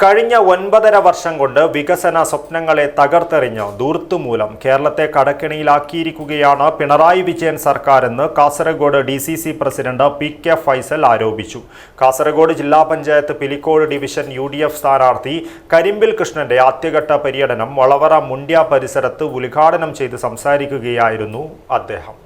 കഴിഞ്ഞ ഒൻപതര വർഷം കൊണ്ട് വികസന സ്വപ്നങ്ങളെ തകർത്തെറിഞ്ഞ് ദൂർത്തുമൂലം കേരളത്തെ കടക്കിണിയിലാക്കിയിരിക്കുകയാണ് Pinarayi Vijayan സർക്കാരെന്ന് Kasaragod D C C president P K Faisal ആരോപിച്ചു. കാസർഗോഡ് ജില്ലാ panchayat Pilicode division U D F സ്ഥാനാർത്ഥി കരിമ്പിൽ കൃഷ്ണന്റെ ആദ്യഘട്ട പര്യടനം വളവറ മുണ്ട്യ പരിസരത്ത് ഉദ്ഘാടനം ചെയ്ത് സംസാരിക്കുകയായിരുന്നു അദ്ദേഹം.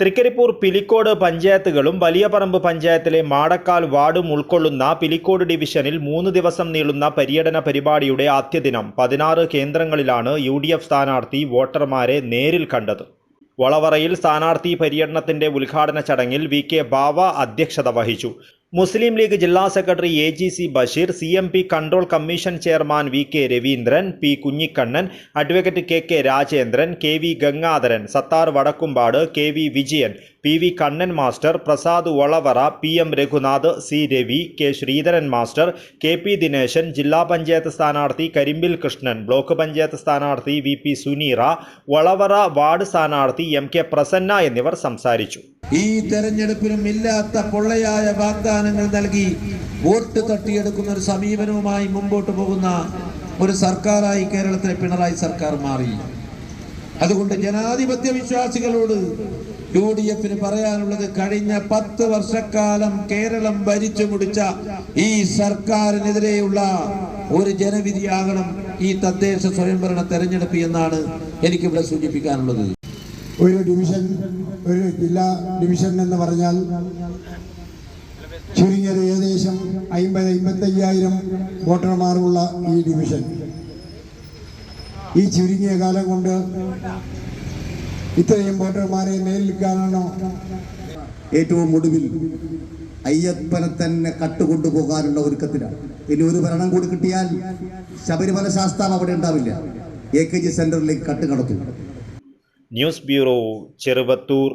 തൃക്കരിപ്പൂർ പിലിക്കോട് പഞ്ചായത്തുകളും വലിയപറമ്പ് പഞ്ചായത്തിലെ മാടക്കാൽ വാർഡും ഉൾക്കൊള്ളുന്ന പിലിക്കോട് ഡിവിഷനിൽ മൂന്ന് ദിവസം നീളുന്ന പര്യടന പരിപാടിയുടെ ആദ്യ ദിനം പതിനാറ് കേന്ദ്രങ്ങളിലാണ് യു ഡി എഫ് സ്ഥാനാർത്ഥി വോട്ടർമാരെ നേരിൽ കണ്ടത്. വളവറയിൽ സ്ഥാനാർത്ഥി പര്യടനത്തിന്റെ ഉദ്ഘാടന ചടങ്ങിൽ വി കെ ബാവ അധ്യക്ഷത വഹിച്ചു. മുസ്ലിം ലീഗ് ജില്ലാ secretary A G C Basheer C M P control commission chairman V K Raveendran P Kunhikannan advocate K K Rajendran K V Gangadharan Sathar Vadakkumpad K V Vijayan P V Kannan master Prasad Valavara P M Raghunath C Ravi K Sreedharan master K P Dineshan ജില്ലാ പഞ്ചായത്ത് സ്ഥാനാർത്ഥി Karimbil Krishnan block panchayat സ്ഥാനാർത്ഥി V P Suneera Valavara ward സ്ഥാനാർത്ഥി M K Prasanna എന്നിവർ സംസാരിച്ചു. ഈ തെരഞ്ഞെടുപ്പിലും ഇല്ലാത്ത പൊള്ളയായ വാഗ്ദാനങ്ങൾ നൽകി വോട്ട് തട്ടിയെടുക്കുന്ന ഒരു സമീപനവുമായി മുമ്പോട്ട് പോകുന്ന ഒരു സർക്കാരായി കേരളത്തിലെ പിണറായി സർക്കാർ മാറി. അതുകൊണ്ട് ജനാധിപത്യ വിശ്വാസികളോട് യു ഡി എഫിന് പറയാനുള്ളത് കഴിഞ്ഞ പത്ത് വർഷക്കാലം കേരളം ഭരിച്ചു മുടിച്ച ഈ സർക്കാരിനെതിരെയുള്ള ഒരു ജനവിധിയാകണം ഈ തദ്ദേശ സ്വയംഭരണ തെരഞ്ഞെടുപ്പ് എന്നാണ് എനിക്കിവിടെ സൂചിപ്പിക്കാനുള്ളത്. ഒരു ഡിവിഷൻ ഒരു ജില്ലാ ഡിവിഷൻ എന്ന് പറഞ്ഞാൽ ചുരുങ്ങിയത് ഏകദേശം അമ്പത് അമ്പത്തയ്യായിരം വോട്ടർമാരുള്ള ഈ ഡിവിഷൻ. ഈ ചുരുങ്ങിയ കാലം കൊണ്ട് ഇത്രയും വോട്ടർമാരെ നേരിൽ കാണണോ? ഏറ്റവും ഒടുവിൽ അയ്യപ്പനെ തന്നെ കട്ടുകൊണ്ടുപോകാനുള്ള ഒരുക്കത്തിലാണ് ഇനി ഒരു ഭരണം കൂടി കിട്ടിയാൽ ശബരിമല ശാസ്താവ് അവിടെ ഉണ്ടാവില്ല. എ കെ ജി സെന്ററിലേക്ക് കട്ട് കടത്തും. News bureau Cheruvathur.